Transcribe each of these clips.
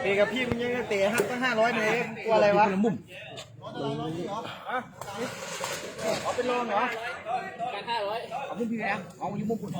เตะกับพี่มึงยังจะเตะห้าตั้งห้าร้อยเลยกลัวอะไรวะมุมเอาเป็นรองเหรอเอาพุ่มพี่แอมเอาอยู่มุมพุ่น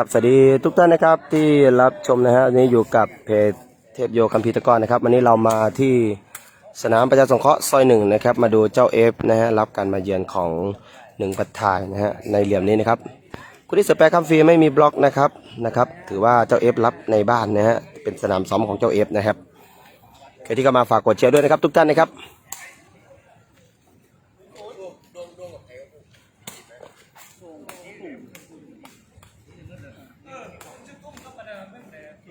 ครับสวัสดีทุกท่านนะครับที่รับชมนะฮะนี้อยู่กับเพจเทพโยคัมพีตะกอนนะครับ วันนี้เรามาที่สนามประชาสงเคราะห์ซอยหนึ่งนะครับ มาดูเจ้าเอฟนะฮะรับการมาเยือนของหนึ่งปัทายนะฮะในเหลี่ยมนี้นะครับคุณที่สแปรคัมฟีไม่มีบล็อกนะครับนะครับ ถือว่าเจ้าเอฟรับในบ้านนะฮะเป็นสนามซ้อมของเจ้าเอฟนะครับใครที่เข้ามาฝากกดเชียร์ด้วยนะครับทุกท่านนะครับ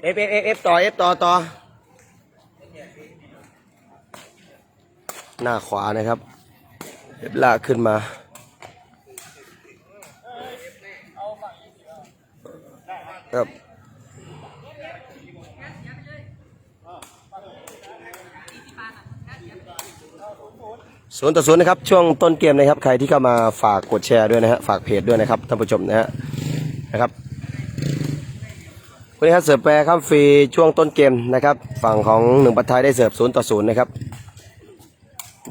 อฟเอฟเอฟเอฟต่อเอฟต่อต่อหน้าขวานะครับเอฟลากขึ้นมาครับศูนย์ต่อศูนย์นะครับ ช่วงต้นเกมนะครับ ใครที่เข้ามาฝากกดแชร์ด้วยนะฮะฝากเพจด้วยนะครับท่านผู้ชมนะฮะนะครับ วันนี้ครับเสิร์ฟแปรข้ามฟรีช่วงต้นเกมนะครับ ฝั่งของหนึ่งปัทไทยได้เสิร์ฟศูนย์ต่อศูนย์นะครับ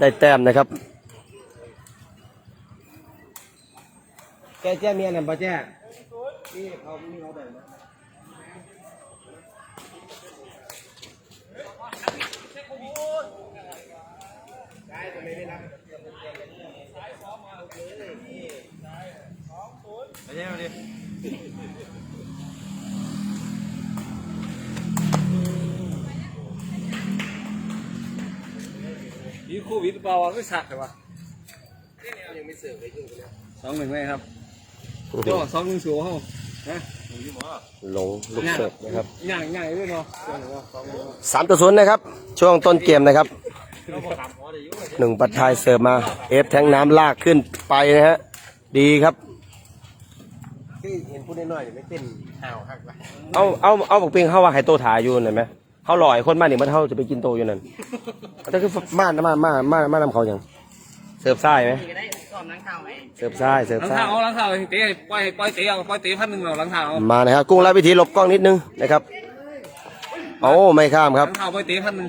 ได้แต้มนะครับ แกแจ้เมียนั่นปะแจ้นี่เขานี่เขาแบบนั้นไม่ใช่มาดิ โควิดเปล่าวะไม่สักเลยวะสองหนึ่งเลยครับโย่สองหนึ่งสูงเขาฮะลงลูกเสิร์ฟนะครับง่ายง่ายด้วยเนาะสองหนึ่งสองหนึ่งสามต่อศูนย์นะครับ ช่วงต้นเกมนะครับหนึ่งปัทไทยเสิร์ฟมา เอฟแทงน้ำลากขึ้นไปนะฮะ ดีครับที่เห็นพูดน้อยๆไม่เป็นห่าวหักไปเอาเอาเอาบอกเพียงเข้าว่าไฮโตถ่ายอยู่นั่นไหม เขาลอยคนบ้านนี่มันเขาจะไปกินโตอยู่นั่นแต่คือบ้านมามามามานํเขาอย่างเสิร์ฟไส้ไหมเสิร์ฟไส้เสิร์ฟหลังไส้เท้าเอาหลังเท้าเตะปล่อยปล่อยเตะเอาปล่อยเตะพันหนึ่งเอาหลังเท้าเอามานะครับกุ้งลาวิธีหลบกล้องนิดนึงนะครับโอ้ไม่ข้ามคหรับ ลังเท้าปล่อยเตะพันหนึ่ง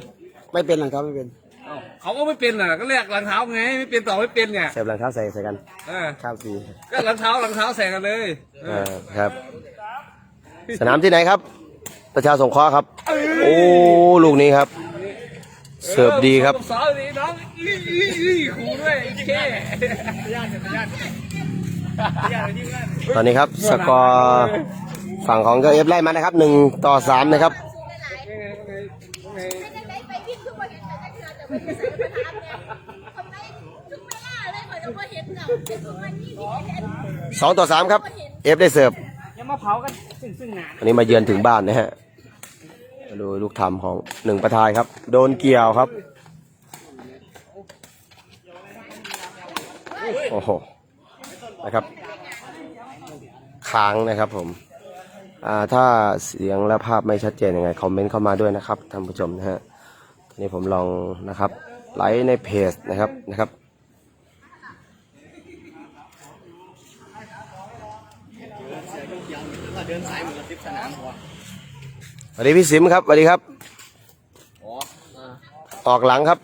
ไม่เป็นหลังครับไม่เป็นเอ้าเขาก็ไม่เป็นน่ะก็เรียกหลังเท้าไงไม่เป็นต่อไม่เป็นไงเสิร์ฟหลังเท้าใส่ใส่กันเออข้ามฟรีก็หลังเท้าหลังเท้าใส่กันเลยเออ่าอครับ สนามที่ไหนครับ ประชาสงเคราะห์ครับ โอ้ลูกนี้ครับ เสิร์ฟดีครับสาวดีน้องอีอีอีขู่ด้วยแค่ตอนนี้ครับสกอร์ฝั่งของเจ้าเอฟไล่มานะครับหนึ่งต่อสามนะครับไม่ได้ไปไปพิมพ์คือว่าเห็นแต่ก็คือแต่ไม่ได้ใส่ประธานเนี่ยคนไม่ถึงไม่ล่าเลยเขาจะว่าเห็นเราเป็นประมาณยี่สิบเห็นสองต่อสามครับ เอฟได้เสิร์ฟยังมาเผากันซึ่งซึ่งหนาอันนี้มาเยือนถึงบ้านนะฮะ มาดูลูกทำของหนึ่งประทายครับ โดนเกี่ยวครับ โอ้โห นะครับ ค้างนะครับผม อ่า ถ้าเสียงและภาพไม่ชัดเจนยังไง คอมเมนต์เข้ามาด้วยนะครับท่านผู้ชมนะฮะ ทีนี้ผมลองนะครับ ไลฟ์ในเพจนะครับนะครับ สวัสดีพี่สิมครับสวัสดีครับออกหลังครับ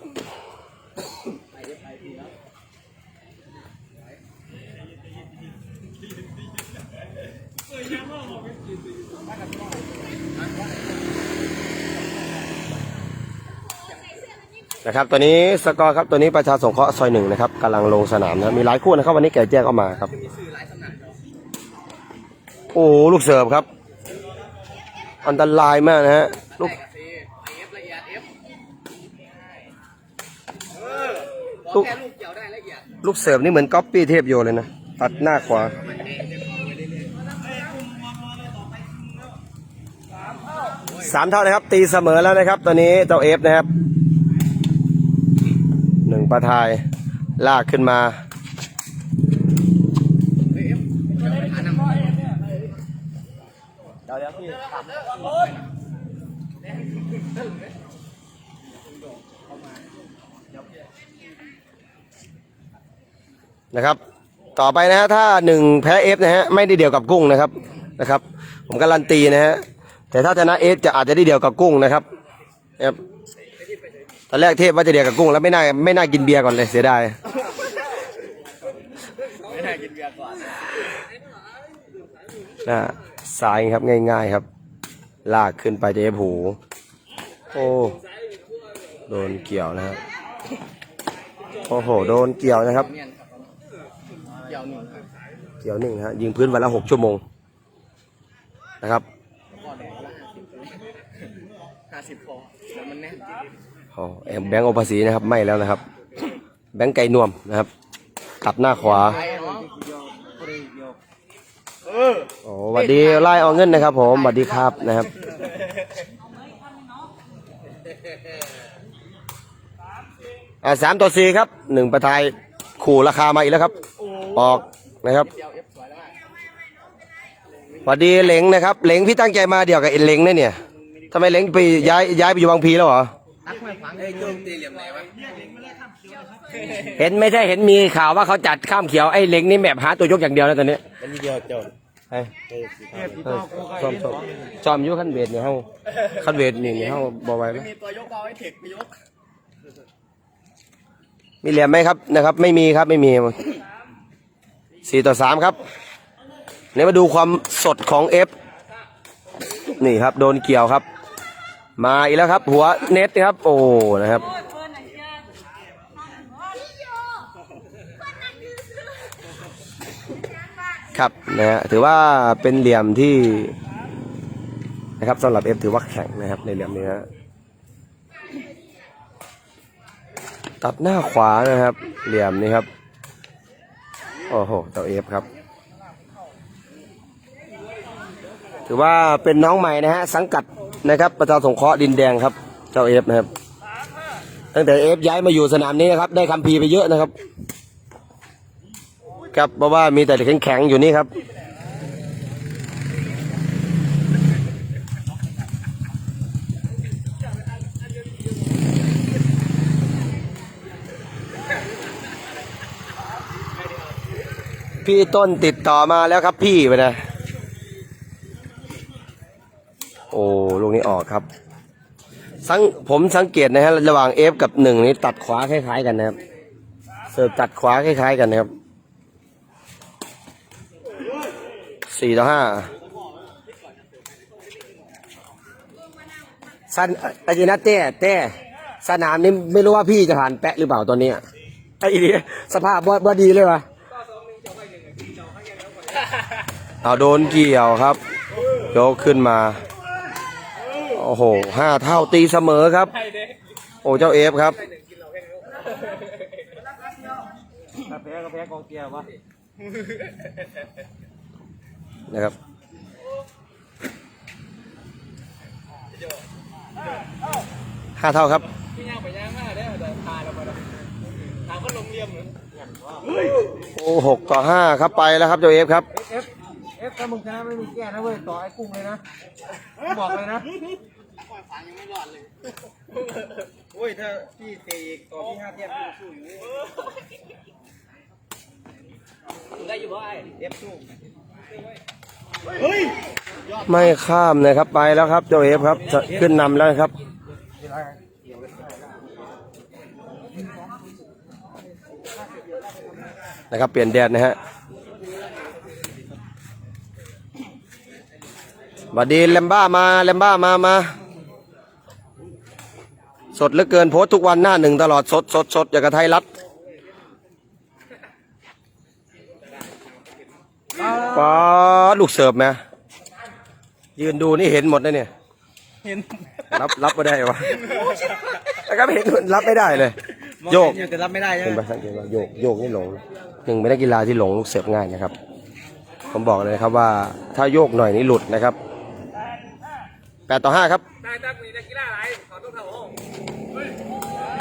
นะครับตัวนี้สกอร์ครับตัวนี้ประชาสงเคราะห์ซอยหนึ่งนะครับกำลังลงสนามนะมีหลายคู่นะครับวันนี้แก่แจ้งเข้ามาครับ โอ้ลูกเสิร์ฟครับ อันตรายมากนะฮะลูกลูกลูกเสิร์ฟนี่เหมือนก๊อปปี้เทพโยเลยนะ ตัดหน้าขวาสามเท่านะครับ ตีเสมอแล้วนะครับ ตอนนี้เจ้าเอฟนะครับหนึ่งประทายลากขึ้นมา นะครับ ต่อไปนะฮะถ้าหนึ่งแพ้เอฟนะฮะไม่ได้เดียวกับกุ้งนะครับนะครับ ผมการันตีนะฮะแต่ถ้าชนะเอฟจะอาจจะได้เดียวกับกุ้งนะครับครับตอนแรกเทพว่าจะเดียวกับกุ้งแล้วไม่น่าไม่น่ากินเบียร์ก่อนเลยเสียดายไม่ได้กินเบียร์ก่อนนะสายครับง่าย ๆครับ ลากขึ้นไปเจ๊ผูโอ้โดนเกี่ยวนะครับโอ้โห โดนเกี่ยวนะครับ ยนครับเกี่ยวหนึ่งครับเกี่ยวหนึ่งฮะยิงพื้นวันละหกชั่วโมงนะครับก่อนเลยละห้าสิบพอแล้วมันแน่นจริงอ๋อแอมแบงก์โอภาษีนะครับไม่แล้วนะครับ แบงก์ไก่นวมนะครับกลับหน้าขวาไอ้เนาะเออโอ้สวัสดีไล่เอาเงินนะครับ ผมสวัสดีครับนะครับอ่าสามต่อสี่ครับหนึ่งประทายขู่ราคามาอีกแล้วครับ ออกนะครับสวัสดีเหลงนะครับเหลงพี่ตั้งใจมาเดี่ยวกับเอ็นเหลงเนี่ยเนี่ยทำไมเหลงไปย้ายย้ายไปอยู่บางพีแล้วเหรอเห็นไม่ใช่เห็นมีข่าวว่าเขาจัดข้ามเขียวไอ้เหลงนี่แบบหาตัวยกอย่างเดียวแล้วตอนนี้มีเดียวจนไอ้เออชอมชอมชอมยุขั้นเวทเนี่ยเฮาขั้นเวทนี่เนี่ยเฮาบอกไว้ไหมมีตัวยกเอาไอ้เทคไปยกมีเหลี่ยมไหมครับนะครับ ไม่มีครับไม่มี สี่ต่อสามครับเนี่มาดูความสดของเอฟนี่ครับโดนเกี่ยวครับ มาอีกแล้วครับ หัวเน็ตนะครับ โอ้นะครับครับนะฮะถือว่าเป็นเหลี่ยมที่นะครับสำหรับเอฟถือว่าแข็งนะครับในเหลี่ยมนี้นะตัดหน้าขวานะครับ เหลี่ยมนี้ครับ โอ้โหเจ้าเอฟครับ ถือว่าเป็นน้องใหม่นะฮะ สังกัดนะครับประชาสงเคราะห์ดินแดงครับเจ้าเอฟนะครับ ตั้งแต่เอฟย้ายมาอยู่สนามนี้นะครับ ได้คัมพีไปเยอะนะครับ ครับเพราะว่ามีแต่แข็งๆอยู่นี่ครับ พี่ต้นติดต่อมาแล้วครับพี่ไปนะ โอ้ลูกนี้ออกครับ สังผมสังเกตนะฮะระหว่างเอฟกับหนึ่งนี้ตัดขวาคล้ายๆกันนะครับ เสิร์ฟตัดขวาคล้ายๆกันนะครับสี่ต่อห้าสันอาจินะเต้เต้สนามนี้ไม่รู้ว่าพี่จะผ่านแปะหรือเปล่าตอนนี้ไอ้นี่สภาพบ่บ่ดีเลยวะ เอาโดนเกี่ยวครับ ยกขึ้นมา โอ้โหห้าเท่าตีเสมอครับ โอ้เจ้าเอฟครับถ้าแพ้ก็แพ้กองเกียร์วะนะครับห้าเท่าครับพี่ย่างไปย่างมาได้แต่ทายเราไปแล้วทางก็ลงเรียมเหมือนโอ้หกต่อห้าครับไปแล้วครับเจ้าเอฟครับ เอฟเอฟถ้ามึงชนะไม่มีแก้นะเว้ยต่อไอ้กุ้งเลยนะบอกเลยนะฟังยังไม่รอดเลยโอ้ยถ้าพี่เตะอีกต่อพี่ห้าเทียบพี่สู้อยู่ได้อยู่บ่ไอ้เอฟสู้ไม่ข้ามนะครับไปแล้วครับเจ้าเอฟครับจะขึ้นนำแล้วครับนะครับเปลี่ยนแดดนะฮะ บัดดีแลมบ้ามาแลมบ้ามามา สดเหลือเกินโพสต์ทุกวันหน้าหนึ่งตลอดสดสดสดอย่างกับไทยรัฐป้าดลูกเสิร์ฟไหมยืนดูนี่เห็นหมดนะเนี่ย เห็นรับรับไม่ได้วะแล้วก็เห็นรับไม่ได้เลย โยกมองเห็นอยู่แต่รับไม่ได้ใช่เป็นไหมภาษาอังกฤษว่าโยกโยกนี่หลงหนึ่งเป็นนักกีฬาที่หลงลูกเสิร์ฟง่ายนะครับ ผมบอกเลยนะครับว่าถ้าโยกหน่อยนี่หลุดนะครับแป ดต่อห้าครับได้ตั้งมีนักกีฬาอะไรขอต้องเท่าห้อง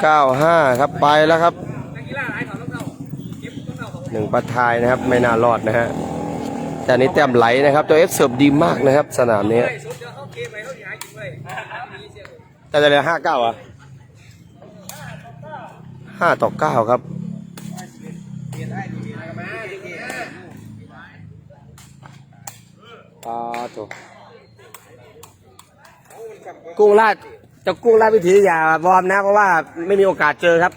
เก้าห้าครับไปแล้วครับนักกีฬาอะไรขอต้องเท่าเก็บต้องเท่าของหนึ่งประทายนะครับไม่น่ารอดนะฮะแต่อันนี้แต้มไหลนะครับตัวเอฟเสิร์ฟดีมากนะครับ สนามนี้ไอ้สุดเดี๋ยวเขาเกมไปเขาหากินเลยมีเสียงแต่จะเหลือห้าเก้าอะห้าต่อเก้าครับอ่าตัว กุ้งลาดจะกุ้งลาดวิถีอย่าวอร์มนะ เพราะว่าไม่มีโอกาสเจอครับ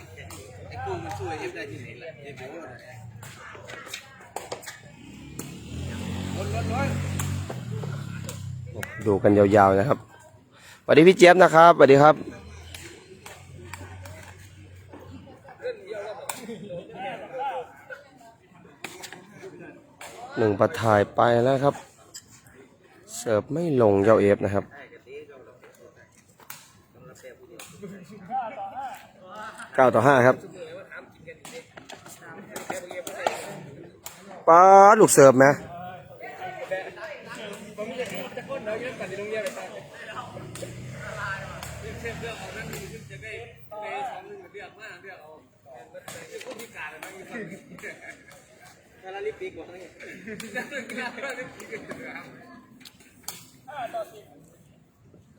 ดูกันยาวๆนะครับสวัสดีพี่เจี๊ยบนะครับสวัสดีครับหนึ่งประทายไปแล้วครับ เสิร์ฟไม่ลงเจ้าเอฟนะครับ เก้าต่อห้าครับป้าลูกเสิร์ฟไหม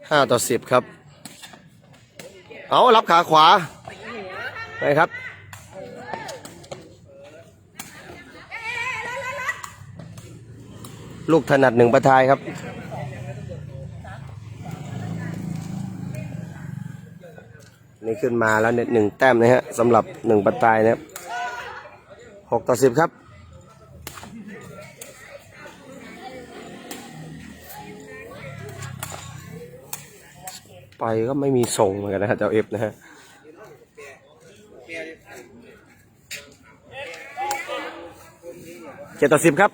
ห้าต่อสิบครับ เอารับขาขวา ไปครับลูกถนัดหนึ่งประทายครับ นี่ขึ้นมาแล้วเนี่ยหนึ่งแต้มนะฮะสำหรับหนึ่งประทายนะครับหกต่อสิบครับ ไปก็ไม่มีส่งเหมือนกันนะฮะเจ้าเอฟนะฮะ เจ็ดต่อสิบครับ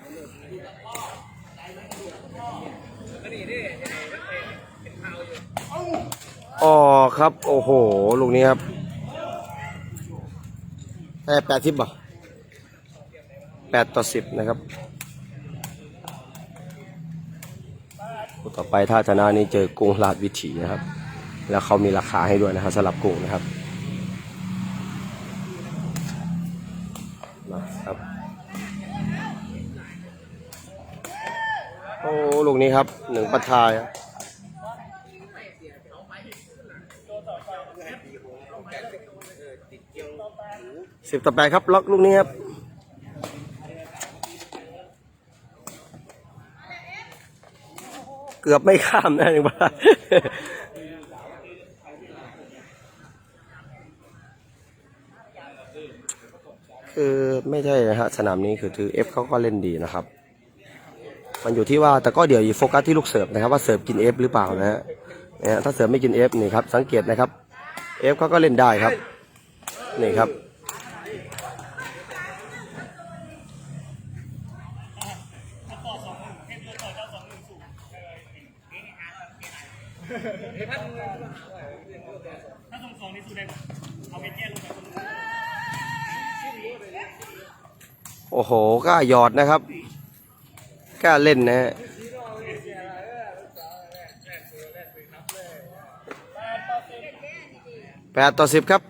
อ๋อครับ โอ้โห ลูกนี้ครับแปดแปดสิบป่ะแปดต่อสิบนะครับต่อไปถ้าชนะนี่เจอกรุงราชวิถีนะครับ แล้วเขามีราคาให้ด้วยนะครับสำหรับกุ้งนะครับ ครับหนึ่งประทายสิบต่อแปดครับล็อกลูกนี้ครับเกือบไม่ข้ามนะยังบ้าคือไม่ใช่นะฮะสนามนี้คือถือเอฟเขาก็เล่นดีนะครับ มันอยู่ที่ว่าแต่ก็เดี๋ยวโฟกัสที่ลูกเสิร์ฟนะครับว่าเสิร์ฟกินเอฟหรือเปล่านะฮะนะถ้าเสิร์ฟไม่กินเอฟนี่ครับสังเกตนะครับเอฟเขาก็เล่นได้ครับนี่ครับโอ้โหกล้าหยอดนะครับ กล้าเล่นนะฮะแปดต่อสิบครับ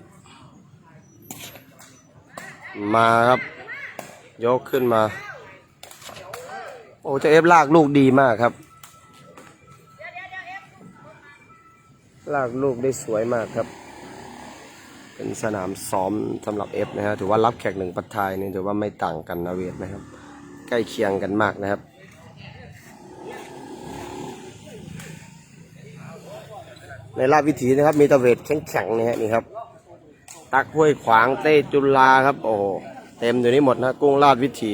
มาครับ ยกขึ้นมา โอ้เจะเอฟลากลูกดีมากครับ ลากลูกได้สวยมากครับ เป็นสนามซ้อมสำหรับเอฟนะฮะถือว่ารับแขกหนึ่งปัททายนี่ถือว่าไม่ต่างกันนะเวทนะครับ ใกล้เคียงกันมากนะครับ ในราชวิถีนะครับ มีตะเวทแข็งๆนี่ฮะนี่ครับ ตักห้วยขวางเต้จุฬาครับ โอ้เต็มอยู่นี่หมดนะกุ้งราชวิถี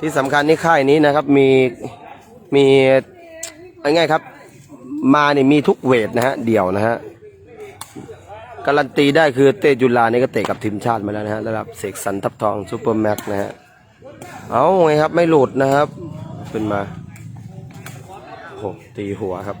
ที่สำคัญนี่ค่ายนี้นะครับ มีมีอะไรง่ายครับ มาเนี่มีทุกเวทนะฮะเดี่ยวนะฮะการันตีได้คือเตะจุฬานี่ก็เตะกับทีมชาติมาแล้วนะฮะระดับเสกสรรทับทองซูเปอร์แม็กนะฮะเอาไงครับไม่หลุดนะครับ ขึ้นมาโอ้ตีหัวครับ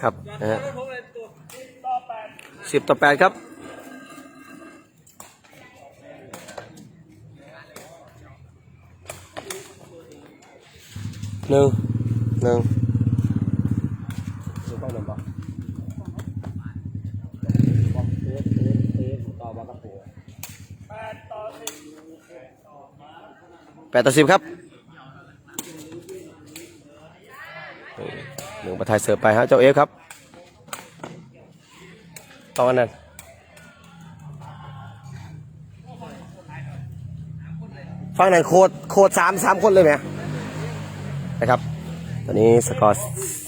ครับนะฮะสิบต่อแปดครับหนึ่งหนึ่งแปดต่อสิบครับ หนึ่งประทายเสิร์ฟไปฮะเจ้าเอฟครับตอนนั้นฟังนั้นโคตรโคตรสามสามคนเลยไหมนะครับ ตอนนี้สกอร์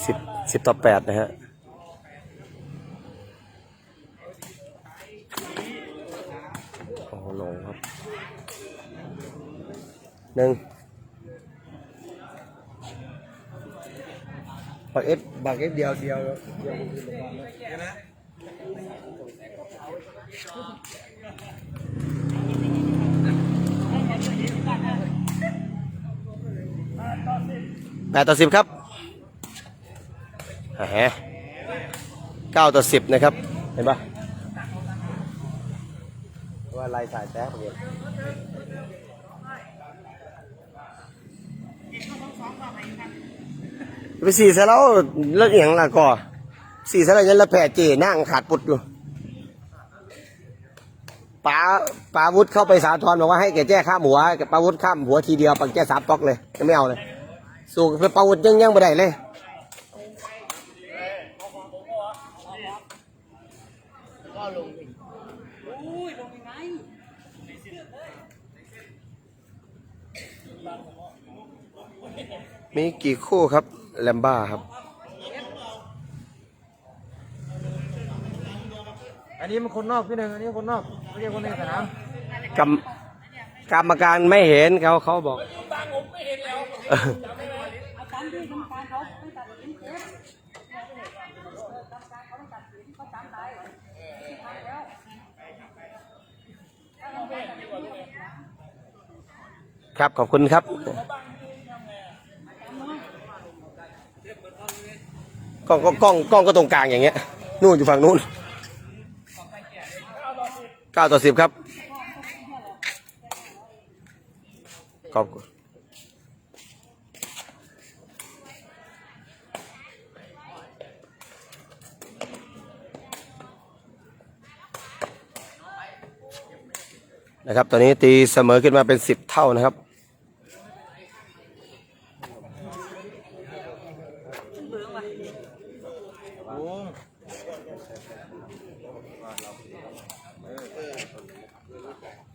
สิบสิบต่อแปดนะฮะโอ้โหลงครับหนึ่ง บักเอฟบักเอฟเดียวเดียวเดียวแปดต่อสิบครับแหมเก้าต่อสิบนะครับ เห็นปะว่าลายสายแท้เมื่อกี้าวสองต่อไปครับ ไปสี่ซะแล้วแล้วเอียงละก่อสี่ซะแล้วยันละแผ่เจนั่งขาดปุดอยู่ป๋าป๋าวุฒิเข้าไปสาธรบอกว่าให้แกแจ้ข้ามหัวแกป๋าวุฒิข้ามหัวทีเดียวปังแจ้สามต๊อกเลยยังไม่เอาเลย สู้ป๋าวุฒิยังยังไม่ได้เลยมีกี่คู่ครับ แลมบ้าครับ อันนี้มันคนนอกพี่หนึ่งอันนี้คนนอกไม่ใช่คนในสนามกรรมกรรมการไม่เห็นเขาเขาบอกเออครับขอบคุณครับ กล้องก็กล้องกล้องก็ตรงกลางอย่างเงี้ย นู่นอยู่ฝั่งนู้นเก้าต่อสิบครับขอบคุณนะครับ ตอนนี้ตีเสมอขึ้นมาเป็นสิบเท่านะครับ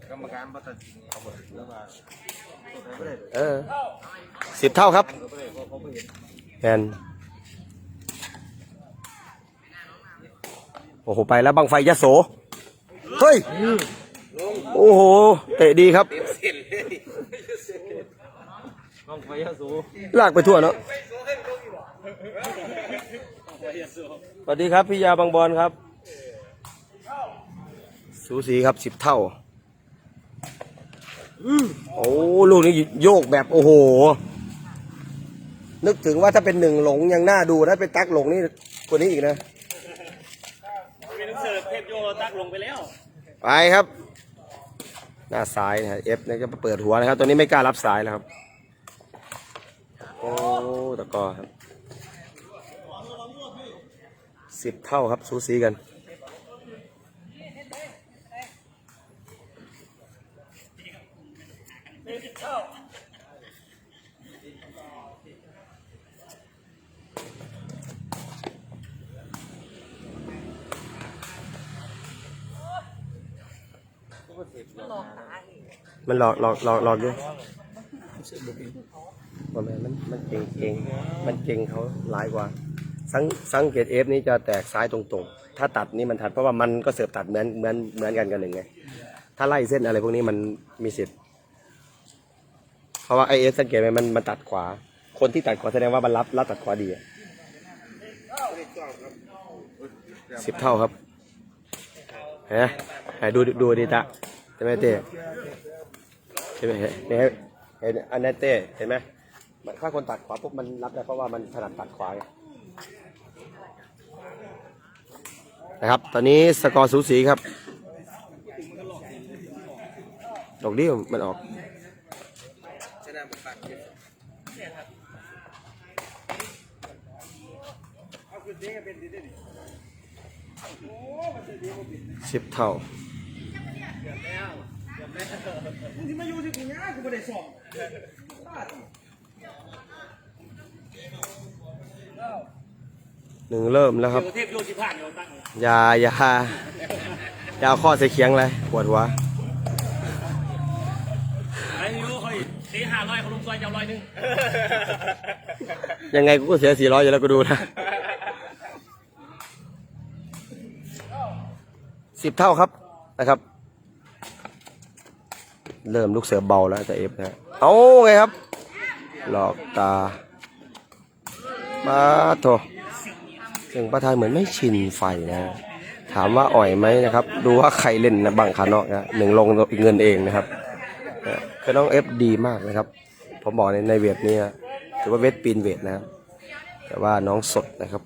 กรรมการประตัดสินเขาบอกแล้วว่าไม่ได้ เออสิบ เท่าครับแมนโอ้โห ไปแล้วบังไฟยะโส เฮ้ย โอ้โห เตะดีครับต้องไฟยาสูลากไปทั่วเนาะสวัสดีครับ พี่ยาบางบอลครับ สูสีครับสิบเท่า โอ้ ลูกนี้โยกแบบ โอ้โห นึกถึงว่าถ้าเป็นหนึ่งหลงยังน่าดูนะเป็นตักหลงนี่กว่านี้อีกนะเป็นเสิร์ฟเทพโยตักลงไปแล้วไปครับ หน้าซ้ายนะฮะเอฟเนี่ยจะเปิดหัวนะครับตัวนี้ไม่กล้ารับสายแล้วครับโอ้ตะกอครับสิบเท่าครับสูสีกัน มันหลอกหลอกหลอกหลอกอยู่ว่าแม่มันมันเก่งเก่งมันเก่งเขาหลายกว่า สังสังเกตเอฟนี้จะแตกซ้ายตรงๆ ถ้าตัดนี่มันถัดเพราะว่ามันก็เสิร์ฟตัดเหมือนเหมือนเหมือนกันกันหนึ่งไง ถ้าไล่เส้นอะไรพวกนี้มันมีสิทธิ์ เพราะว่าไอเอฟสังเกตไหมมันมันตัดขวา คนที่ตัดขวาแสดงว่ามันรับรับตัดขวาดีสิบเท่าครับเห็นไหมไหนดูดูดีตะ ไหมเต้ใช่ไหมเห็นเห็นเห็นอันนั้นเต้เห็นไหมมันถ้าคนตัดขวาปุ๊บมันรับได้เพราะว่ามันถนัดตัดขวาไงนะครับ ตอนนี้สกอร์สูสีครับดอกเดียวมันออกสิบเท่า ที่มาอยู่ที่กูเนี้ยกูไม่ได้สอบหนึ่งเริ่มแล้วครับ เทพโยชิผ่านโยตั้งอย่าอย่าอย่าเอาข้อใส่เคียงเลยปวดหัวไอ้ยูเขาตีห้าร้อยเขาลุงซอยยาวร้อยหนึ่งยังไงกูก็เสียสี่ร้อยอยู่แล้วกูดูนะสิบเท่าครับนะครับ เริ่มลูกเสือเบาแล้วแต่เอฟนะเอาไงครับ หลอกตามาโถเสียงประทายเหมือนไม่ชินไฟนะ ถามว่าอ่อยไหมนะครับ ดูว่าใครเล่นนะบังคานอกนะหนึ่งลงอีกเงินเองนะครับนะคือน้องเอฟดีมากนะครับ ผมบอกในในเวทนี้ถือว่าเวทปีนเวทนะครับ แต่ว่าน้องสดนะครับ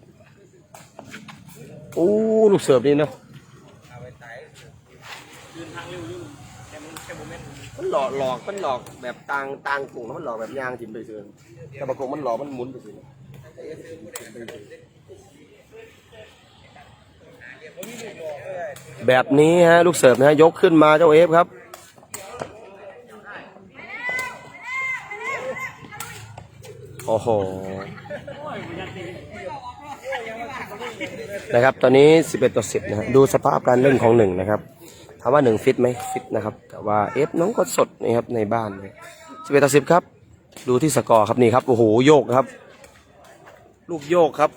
โอ้ ลูกเสิร์ฟนี่เนาะมัน หลอกหลอกมันหลอกแบบต่างต่างกลุ่มมันหลอกแบบยางถิ่มไปเสื่อแต่บางกลุ่มมันหลอกมันหมุนไปเสื่อแบบนี้ฮะลูกเสิร์ฟนะฮะยกขึ้นมาเจ้าเอฟครับ โอ้โหนะครับตอนนี้ 11 ต่อ 10 นะฮะดูสภาพการเล่นของหนึ่งนะครับ ถามว่าหนึ่งฟิตไหมฟิตนะครับ แต่ว่าเอฟน้องก็สดนะครับในบ้านนะ11ต่อ10ครับ ดูที่สกอร์ครับนี่ครับ โอ้โห โยกครับ ลูกโยกครับ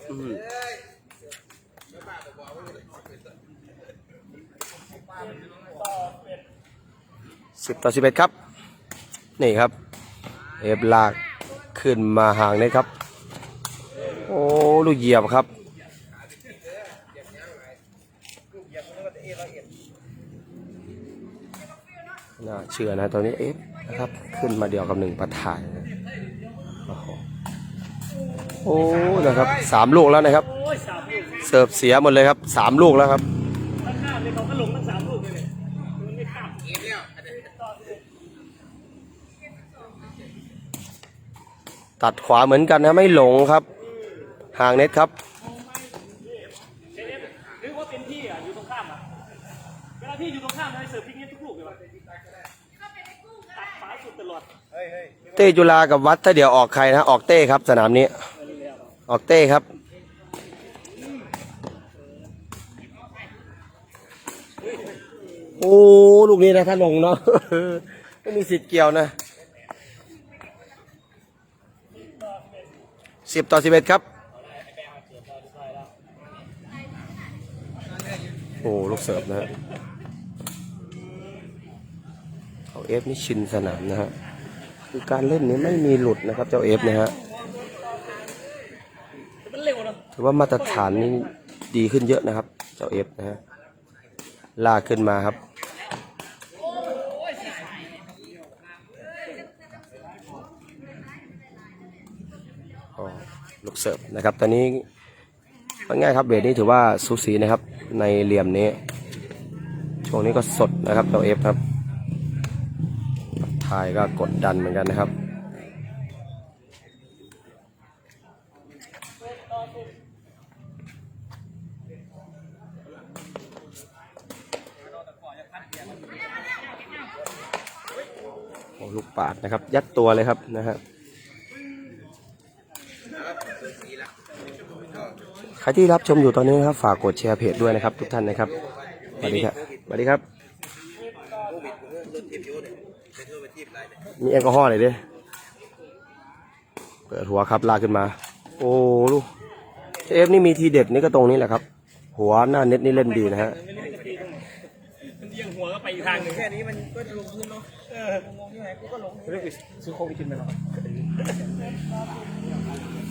สิบต่อสิบเอ็ดครับ นี่ครับ เอฟลากขึ้นมาห่างเลยครับ โอ้ ลูกเหยียบครับ น่าเชื่อนะตอนนี้เอฟนะครับ ขึ้นมาเดียวกับหนึ่งประธานนะโอ้โหโอ้นะครับสามลูกแล้วนะครับ เสิร์ฟเสียหมดเลยครับสามลูกแล้วครับตัดขวาเหมือนกันนะไม่หลงครับ ห่างเน็ตครับ หรือว่าเป็นที่อะอยู่ตรงข้ามอะเวลาที่อยู่ตรงข้ามให้เสิร์ฟพลิกเนี้ยทุกลูกเลยวะตัดฝาสุดตลอด เต้จุฬากับวัดถ้าเดี๋ยวออกใครนะออกเต้ครับ สนามนี้ ออกเต้ครับโอ้ลูกนี้นะถ้าลงเนาะไม่มีสิทธิ์เกี่ยวนะสิบต่อสิบเอ็ดครับ โอ้ลูกเสิร์ฟนะฮะเขาเอฟนี่ชินสนามนะฮะ คือการเล่นนี้ไม่มีหลุดนะครับ เจ้าเอฟนะฮะถือว่ามาตรฐานนี้ดีขึ้นเยอะนะครับ เจ้าเอฟนะฮะลากขึ้นมาครับลูกเสิร์ฟนะครับ ตอนนี้ง่ายครับเบสนี้ถือว่าสูสีนะครับ ในเหลี่ยมนี้ ช่วงนี้ก็สดนะครับเจ้าเอฟครับ ทายก็กดดันเหมือนกันนะครับโอ้ลูกปาดนะครับ ยัดตัวเลยครับนะฮะใครที่รับชมอยู่ตอนนี้นะครับ ฝากกดแชร์เพจด้วยนะครับ ทุกท่านนะครับสวัสดีครับสวัสดีครับ มีแอลกอฮอล์หน่อยดิเปิดหัวครับลากขึ้นมา โอ้ลูกเอฟนี่มีทีเด็ดนี่ก็ตรงนี้แหละครับ หัวหน้าเน็ตนี่เล่นดีนะฮะไม่รู้จะตีตรงไหนมันเอียงหัวก็ไปอีกทางหนึ่งแค่นี้มันก็จะลงพื้นเนาะเอองงๆที่ไหนกูก็หลงเรียกซื้อโควิดขึ้นมาหรอ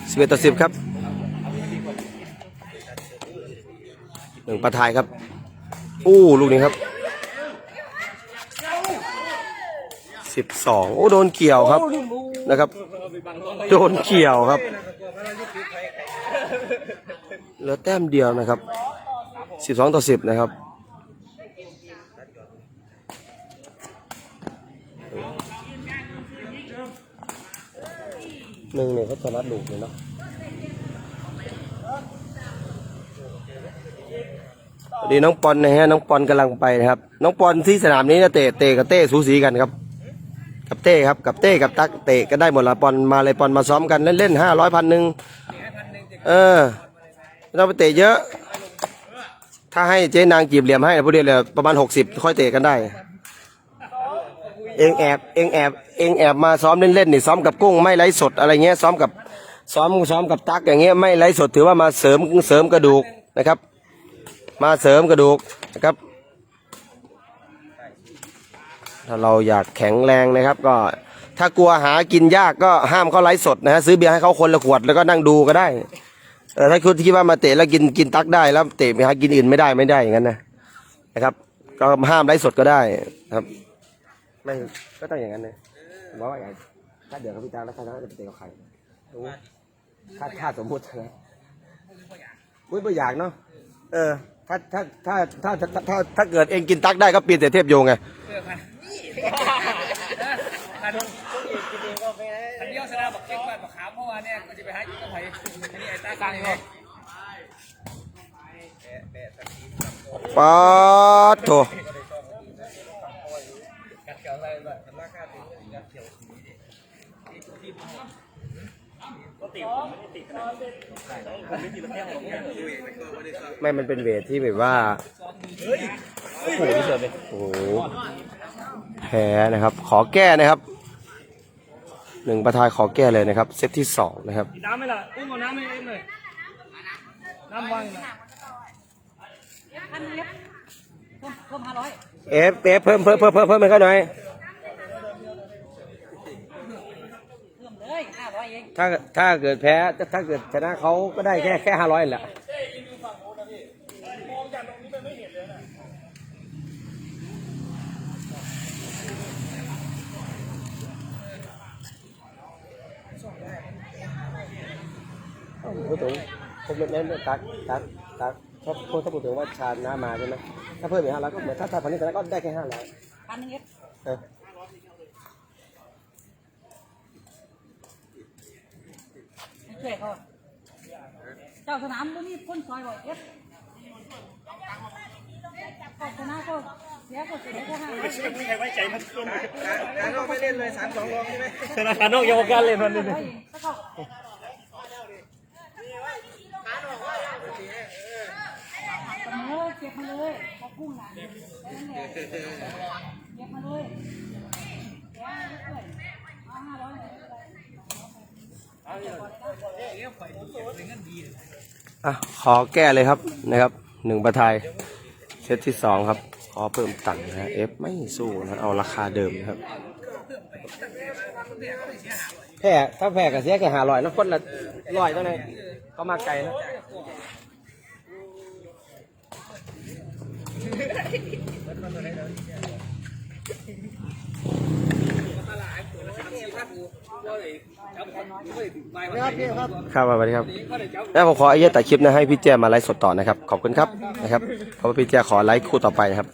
สิบเอ็ดต่อสิบครับหนึ่งประทายครับ อู้ลูกนี้ครับ สิบสองโอ้โดนเกี่ยวครับนะครับ โดนเกี่ยวครับเหลือแต้มเดียวนะครับสิบสองต่อสิบนะครับหนึ่งเนี่ยเขาจะรัดลูกเลยเนาะดีน้องปอนนะฮะน้องปอนกำลังไปนะครับ น้องปอนที่สนามนี้จะเตะเตะกับเต้สูสีกันครับ เต้ครับกับเต้กับตักเตะก็ได้หมดละปอนมาเลยปอนมาซ้อมกันเล่นเล่นห้าร้อยพันหนึ่งเออไม่ต้องไปเตะเยอะ ถ้าให้เจ๊นางจีบเหลี่ยมให้ผู้เดียวเลยประมาณหกสิบค่อยเตะกันได้ เองแอบเองแอบเองแอบมาซ้อมเล่นๆนี่ซ้อมกับกุ้งไม่ไร้สดอะไรเงี้ยซ้อมกับซ้อมซ้อมกับตักอย่างเงี้ยไม่ไร้สดถือว่ามาเสริมเสริมกระดูกนะครับ มาเสริมกระดูกนะครับ ถ้าเราอยากแข็งแรงนะครับ ก็ถ้ากลัวหากินยากก็ห้ามเขาไร้สดนะฮะซื้อเบียร์ให้เขาคนละขวดแล้วก็นั่งดูก็ได้เออถ้าคุณคิดว่ามาเตะแล้วกินกินตักได้แล้วเตะไปหากินอื่นไม่ได้ไม่ได้อย่างนั้นนะนะครับ ก็ห้ามไร้สดก็ได้ครับ ไม่ก็ต้องอย่างนั้นเลยผมว่าอย่างถ้าเดี๋ยวเขาพิจารณาแล้วเขาจะไปเตะกับใครรู้ถ้าถ้าสมมตินะอุ้ยไม่อยากเนาะเออถ้าถ้าถ้าถ้าถ้าถ้าถ้าเกิดเองกินตักได้ก็เปลี่ยนแต่เทพโยงไง อันนี้อันนี้ชนะบอกเก่งกว่าบอกขามเมื่อวานเนี่ยมันจะไปหาอีกก็ไผ่อันนี้ไอ้ตากลางนี่ป๊าดโถก็ติดไม่ติด ไม่ติดแล้วแค่ของเนี่ยไม่มันเป็นเวทที่แบบว่าโอ้โหที่สุดเลยโอ้โหแพ้นะครับ ขอแก้นะครับหนึ่งประทายขอแก้เลยนะครับ เซตที่สองนะครับกินน้ำไหมล่ะอุ้มเอาน้ำให้เอ็มเลยน้ำวางอยู่นะพันเล็บเพิ่มเพิ่มห้าร้อยเอฟเอฟเพิ่มเพิ่มเพิ่มเพิ่มเพิ่มให้เขาหน่อย เพิ่มเลยห้าร้อยเอง ถ้าถ้าเกิดแพ้ถ้าเกิดชนะเขาก็ได้แค่แค่ห้าร้อยแหละพูดถึงผมเน้นตักตักตักเพราะเพราะถ้าพูดถึงว่าชาญน้ามาใช่ไหมถ้าเพิ่มอีกห้าร้อยก็เหมือนถ้าถ้าพันนี้ชนะก็ได้แค่ห้าร้อยพันหนึ่งเอฟ เออช่วยเขาเจ้าสนามบ่มีคนซอยบ่เอฟก็ชนะก็เสียก็เสียแค่ห้าร้อยไม่มีใครไว้ใจมันต้นเลยการเราไม่เล่นเลยสามสองลงใช่ไหมธนาคารนอกเยาวการเลยมันเลยร้อยเองแล้วก็เสมอเก็บมาเลยพอกุ้งหลังนั่นแหละเก็บมาเลยเดี๋ยวเรื่อยๆเอาห้าร้อยเลย อะขอแก้เลยครับนะครับหนึ่งประทายเซตที่สองครับ ขอเพิ่มตังค์นะเอฟไม่สู้นะเอาราคาเดิมนะครับแพ้ถ้าแพ้ก็เสียแค่หาลอยแล้วคนละร้อยเท่านั้นก็มาไกลนะ ครับสวัสดีครับแล้วผมขอไอ้เหี้ยตัดคลิปนะให้พี่แจมาไลฟ์สดต่อนะครับ ขอบคุณครับนะครับเพราะว่าพี่แจขอไลฟ์คู่ต่อไปครับ